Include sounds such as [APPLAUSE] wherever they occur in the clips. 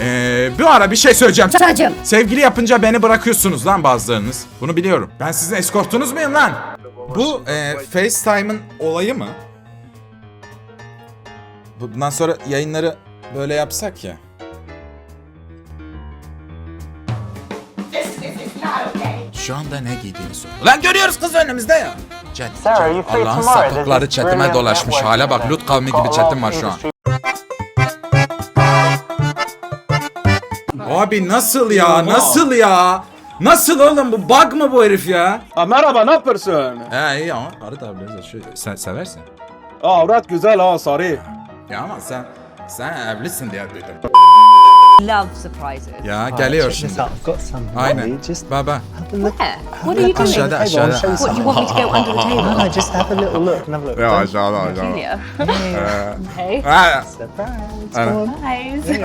Ee, bir ara bir şey söyleyeceğim. Çocuğum. Sevgili yapınca beni bırakıyorsunuz lan bazılarınız. Bunu biliyorum. Ben sizin eskortunuz muyum lan? Bu e, FaceTime'ın olayı mı? Bu- Bundan sonra yayınları böyle yapsak ya. Şu anda ne giydiğini sor. Lan görüyoruz kız önümüzde ya. Chat, chat. Allah'ın sapıkları chatime dolaşmış. Hala bak Lut kavmi gibi chatim var şu an. Abi nasıl ya? Nasıl ya? Nasıl oğlum bu bug mı bu herif ya? Ha, merhaba ne yapıyorsun? He iyi ama karı da biraz şu sen seversin. Aa, avrat güzel ha sarı. Ya ama sen sen evlisin diye duydum. Love surprises. Ya geliyor şimdi. out. I've got some Aynen. money. Just Baba. have a look. Where? What are you doing? Aşağıda aşağıda. What, you want me to go under the table? no, just have a little look and have a look. Ya aşağıda aşağıda. [LAUGHS] Hey. Ha. Surprise.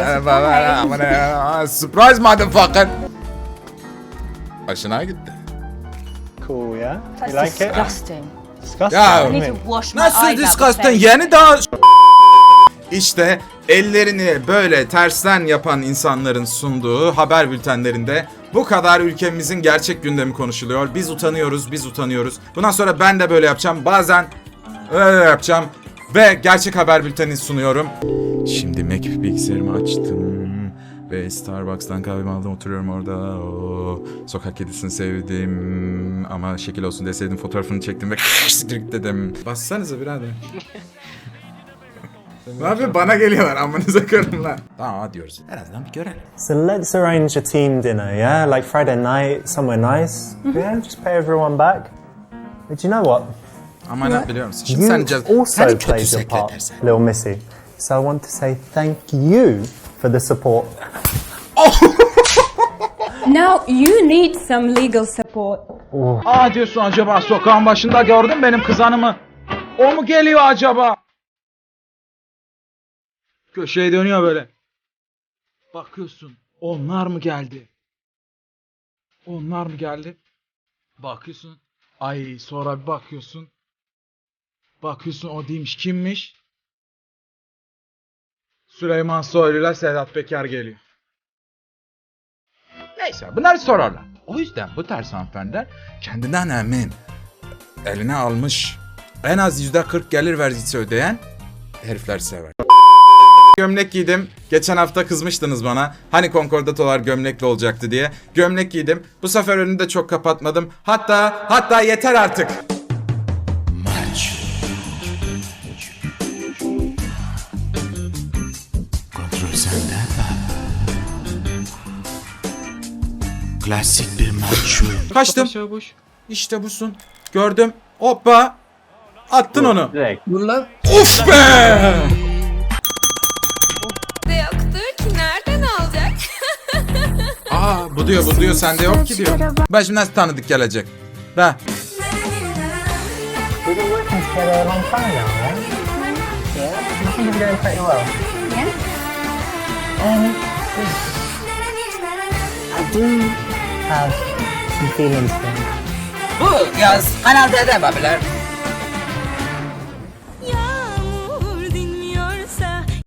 Ya. Surprise motherfucker. Başına gitti. Cool, yeah? That's you like it? disgusting. Disgusting. Ya. I isn't need it? to wash my Nasıl disgusting? Yeni daha... İşte ellerini böyle tersten yapan insanların sunduğu haber bültenlerinde bu kadar ülkemizin gerçek gündemi konuşuluyor. Biz utanıyoruz, biz utanıyoruz. Bundan sonra ben de böyle yapacağım. Bazen öyle yapacağım ve gerçek haber bülteni sunuyorum. Şimdi Mac bilgisayarımı açtım ve Starbucks'tan kahvemi aldım oturuyorum orada. Oo, sokak kedisini sevdim ama şekil olsun diye sevdim fotoğrafını çektim ve [LAUGHS] siktir dedim. Bassanıza birader. [LAUGHS] ne yapıyor? Bana geliyorlar amanıza karın lan. Tamam hadi diyoruz. En azından bir görelim. So let's arrange a team dinner, yeah? Like Friday night, somewhere nice. Yeah, just pay everyone back. But you know what? Ama ne biliyor musun? Şimdi You sen cez- also kötü played your part, sekledersen. little Missy. So I want to say thank you for the support. [LAUGHS] Now you need some legal support. Aa diyorsun acaba sokağın başında gördün benim kızanımı. O mu geliyor acaba? Köşeye dönüyor böyle. Bakıyorsun onlar mı geldi? Onlar mı geldi? Bakıyorsun. Ay sonra bir bakıyorsun. Bakıyorsun o değilmiş kimmiş? Süleyman Soylu'yla Sedat Peker geliyor. Neyse bunlar sorarlar. O yüzden bu tarz hanımefendiler kendinden emin, eline almış, en az yüzde 40 gelir vergisi ödeyen herifler sever. Gömlek giydim. Geçen hafta kızmıştınız bana. Hani konkordatolar gömlekli olacaktı diye. Gömlek giydim. Bu sefer önünü de çok kapatmadım. Hatta hatta yeter artık. Klasik bir maç. Kaçtım. İşte busun. Gördüm. Hoppa. Attın onu. Direkt. Uf be! Bu diyor bu diyor sende yok ki diyor. Ben şimdi nasıl tanıdık gelecek? Be. We've been working together a long time now, right? Yeah. I think it's going pretty well. I do have some feelings for him. Bu yaz Kanal D'de babiler.